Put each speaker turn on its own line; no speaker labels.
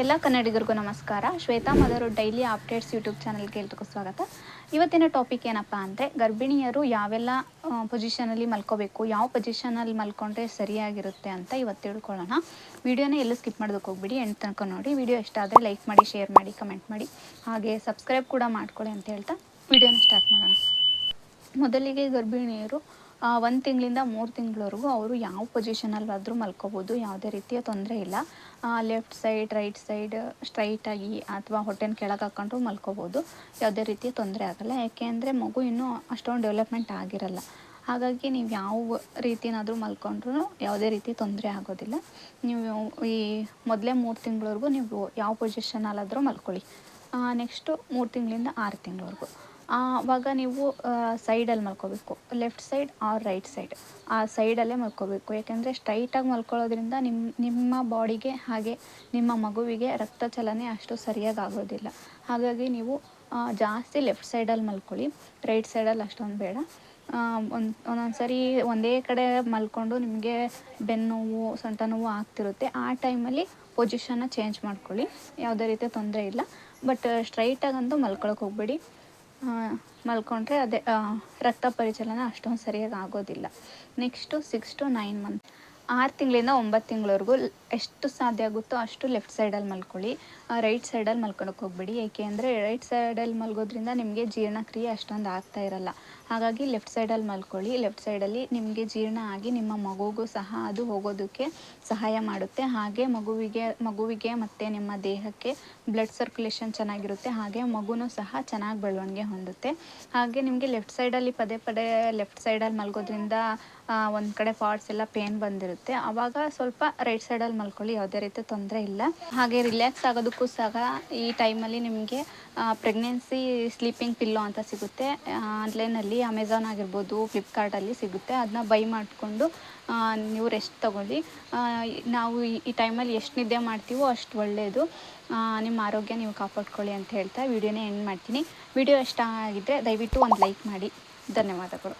ಎಲ್ಲ ಕನ್ನಡಿಗರಿಗೂ ನಮಸ್ಕಾರ. Shweta mother daily updates YouTube ಚಾನಲ್ಗೆ ಎಲ್ರಿಗೂ ಸ್ವಾಗತ. ಇವತ್ತಿನ ಟಾಪಿಕ್ ಏನಪ್ಪ ಅಂದರೆ ಗರ್ಭಿಣಿಯರು ಯಾವೆಲ್ಲ ಪೊಸಿಷನಲ್ಲಿ ಮಲ್ಕೋಬೇಕು, ಯಾವ ಪೊಸಿಷನಲ್ಲಿ ಮಲ್ಕೊಂಡ್ರೆ ಸರಿಯಾಗಿರುತ್ತೆ ಅಂತ ಇವತ್ತು ತಿಳ್ಕೊಳ್ಳೋಣ. ವಿಡಿಯೋನ ಎಲ್ಲೂ ಸ್ಕಿಪ್ ಮಾಡೋದಕ್ಕೆ ಹೋಗ್ಬಿಡಿ ಎಂಡ್ ತನಕ ನೋಡಿ. ವಿಡಿಯೋ ಇಷ್ಟ ಆದರೆ ಲೈಕ್ ಮಾಡಿ, ಶೇರ್ ಮಾಡಿ, ಕಮೆಂಟ್ ಮಾಡಿ. ಹಾಗೆ ಸಬ್ಸ್ಕ್ರೈಬ್ ಕೂಡ ಮಾಡ್ಕೊಳ್ಳಿ ಅಂತ ಹೇಳ್ತಾ ವಿಡಿಯೋನ ಸ್ಟಾರ್ಟ್ ಮಾಡೋಣ. ಮೊದಲಿಗೆ ಗರ್ಭಿಣಿಯರು ಒಂದು ತಿಂಗಳಿಂದ ಮೂರು ತಿಂಗಳವರೆಗೂ ಅವರು ಯಾವ ಪೊಸಿಷನಲ್ಲಾದರೂ ಮಲ್ಕೋಬೋದು, ಯಾವುದೇ ರೀತಿಯ ತೊಂದರೆ ಇಲ್ಲ. ಲೆಫ್ಟ್ ಸೈಡ್ ರೈಟ್ ಸೈಡ್ ಸ್ಟ್ರೈಟಾಗಿ ಅಥವಾ ಹೊಟ್ಟೆನ ಕೆಳಗೆ ಹಾಕ್ಕೊಂಡು ಮಲ್ಕೋಬೋದು. ಯಾವುದೇ ರೀತಿಯ ತೊಂದರೆ ಆಗಲ್ಲ. ಯಾಕೆ ಅಂದರೆ ಮಗು ಇನ್ನೂ ಅಷ್ಟೊಂದು ಡೆವಲಪ್ಮೆಂಟ್ ಆಗಿರಲ್ಲ. ಹಾಗಾಗಿ ನೀವು ಯಾವ ರೀತಿನಾದರೂ ಮಲ್ಕೊಂಡ್ರೂ ಯಾವುದೇ ರೀತಿ ತೊಂದರೆ ಆಗೋದಿಲ್ಲ. ನೀವು ಈ ಮೊದಲೇ ಮೂರು ತಿಂಗಳವರೆಗೂ ನೀವು ಯಾವ ಪೊಸಿಷನಲ್ಲಾದರೂ ಮಲ್ಕೊಳ್ಳಿ. ನೆಕ್ಸ್ಟು ಮೂರು ತಿಂಗಳಿಂದ ಆರು ತಿಂಗಳವರೆಗೂ. ಆವಾಗ ನೀವು ಸೈಡಲ್ಲಿ ಮಲ್ಕೋಬೇಕು. Left side or right side ಆ ಸೈಡಲ್ಲೇ ಮಲ್ಕೋಬೇಕು. ಯಾಕೆಂದರೆ ಸ್ಟ್ರೈಟಾಗಿ ಮಲ್ಕೊಳ್ಳೋದ್ರಿಂದ ನಿಮ್ಮ ನಿಮ್ಮ ಬಾಡಿಗೆ ಹಾಗೆ ನಿಮ್ಮ ಮಗುವಿಗೆ ರಕ್ತ ಚಲನೆ ಅಷ್ಟು ಸರಿಯಾಗಿ ಆಗೋದಿಲ್ಲ. ಹಾಗಾಗಿ ನೀವು ಜಾಸ್ತಿ ಲೆಫ್ಟ್ ಸೈಡಲ್ಲಿ ಮಲ್ಕೊಳ್ಳಿ. ರೈಟ್ ಸೈಡಲ್ಲಿ ಅಷ್ಟೊಂದು ಬೇಡ. ಒಂದು ಒಂದೊಂದು ಸರಿ ಒಂದೇ ಕಡೆ ಮಲ್ಕೊಂಡು ನಿಮಗೆ ಬೆನ್ನೋವು ಸೊಂಟ ನೋವು ಆಗ್ತಿರುತ್ತೆ. ಆ ಟೈಮಲ್ಲಿ ಪೊಸಿಷನ್ನ ಚೇಂಜ್ ಮಾಡ್ಕೊಳ್ಳಿ. ಯಾವುದೇ ರೀತಿಯ ತೊಂದರೆ ಇಲ್ಲ. ಬಟ್ ಸ್ಟ್ರೈಟಾಗಂತೂ ಮಲ್ಕೊಳಕ್ಕೆ ಹೋಗಬೇಡಿ. ಮಲ್ಕೊಂಡ್ರೆ ಅದೇ ರಕ್ತ ಪರಿಚಲನೆ ಅಷ್ಟೊಂದು ಸರಿಯಾಗಿ ಆಗೋದಿಲ್ಲ. Next six to nine month ಆರು ತಿಂಗಳಿಂದ ಒಂಬತ್ತು ತಿಂಗಳವರೆಗೂ ಎಷ್ಟು ಸಾಧ್ಯ ಆಗುತ್ತೋ ಅಷ್ಟು ಲೆಫ್ಟ್ ಸೈಡಲ್ಲಿ ಮಲ್ಕೊಳ್ಳಿ. ರೈಟ್ ಸೈಡಲ್ಲಿ ಮಲ್ಕೊಳಕ್ಕೆ ಹೋಗ್ಬೇಡಿ. ಏಕೆ ಅಂದರೆ ರೈಟ್ ಸೈಡಲ್ಲಿ ಮಲ್ಗೋದ್ರಿಂದ ನಿಮಗೆ ಜೀರ್ಣಕ್ರಿಯೆ ಅಷ್ಟೊಂದು ಆಗ್ತಾ ಇರಲ್ಲ. ಹಾಗಾಗಿ ಲೆಫ್ಟ್ ಸೈಡಲ್ಲಿ ಮಲ್ಕೊಳ್ಳಿ. ಲೆಫ್ಟ್ ಸೈಡಲ್ಲಿ ನಿಮಗೆ ಜೀರ್ಣ ಆಗಿ ನಿಮ್ಮ ಮಗುಗೂ ಸಹ ಅದು ಹೋಗೋದಕ್ಕೆ ಸಹಾಯ ಮಾಡುತ್ತೆ. ಹಾಗೆ ಮಗುವಿಗೆ ಮಗುವಿಗೆ ಮತ್ತು ನಿಮ್ಮ ದೇಹಕ್ಕೆ ಬ್ಲಡ್ ಸರ್ಕ್ಯುಲೇಷನ್ ಚೆನ್ನಾಗಿರುತ್ತೆ. ಹಾಗೆ ಮಗುನೂ ಸಹ ಚೆನ್ನಾಗಿ ಬೆಳವಣಿಗೆ ಹೊಂದುತ್ತೆ. ಹಾಗೆ ನಿಮಗೆ ಲೆಫ್ಟ್ ಸೈಡಲ್ಲಿ ಪದೇ ಪದೇ ಲೆಫ್ಟ್ ಸೈಡಲ್ಲಿ ಮಲ್ಗೋದ್ರಿಂದ ಒಂದು ಕಡೆ ಪಾರ್ಟ್ಸ್ ಎಲ್ಲ ಪೇನ್ ಬಂದಿರುತ್ತೆ. ಆವಾಗ ಸ್ವಲ್ಪ ರೈಟ್ ಸೈಡಲ್ಲಿ ಮಲ್ಕೊಳ್ಳಿ. ಯಾವುದೇ ರೀತಿ ತೊಂದರೆ ಇಲ್ಲ. ಹಾಗೆ ರಿಲ್ಯಾಕ್ಸ್ ಆಗೋದಕ್ಕೂ ಸಹ ಈ ಟೈಮಲ್ಲಿ ನಿಮಗೆ ಪ್ರೆಗ್ನೆನ್ಸಿ ಸ್ಲೀಪಿಂಗ್ ಪಿಲ್ಲೋ ಅಂತ ಸಿಗುತ್ತೆ. ಆನ್ಲೈನಲ್ಲಿ ಅಮೆಝಾನ್ ಆಗಿರ್ಬೋದು ಫ್ಲಿಪ್ಕಾರ್ಟಲ್ಲಿ ಸಿಗುತ್ತೆ. ಅದನ್ನ ಬೈ ಮಾಡಿಕೊಂಡು ನೀವು ರೆಸ್ಟ್ ತೊಗೊಳ್ಳಿ. ನಾವು ಈ ಟೈಮಲ್ಲಿ ಎಷ್ಟು ನಿದ್ದೆ ಮಾಡ್ತೀವೋ ಅಷ್ಟು ಒಳ್ಳೆಯದು ನಿಮ್ಮ ಆರೋಗ್ಯ ನೀವು ಕಾಪಾಡ್ಕೊಳ್ಳಿ ಅಂತ ಹೇಳ್ತಾ ವಿಡಿಯೋನೇ ಎಂಡ್ ಮಾಡ್ತೀನಿ. ವಿಡಿಯೋ ಇಷ್ಟ ಆಗಿದ್ದರೆ ದಯವಿಟ್ಟು ಒಂದು ಲೈಕ್ ಮಾಡಿ. ಧನ್ಯವಾದಗಳು.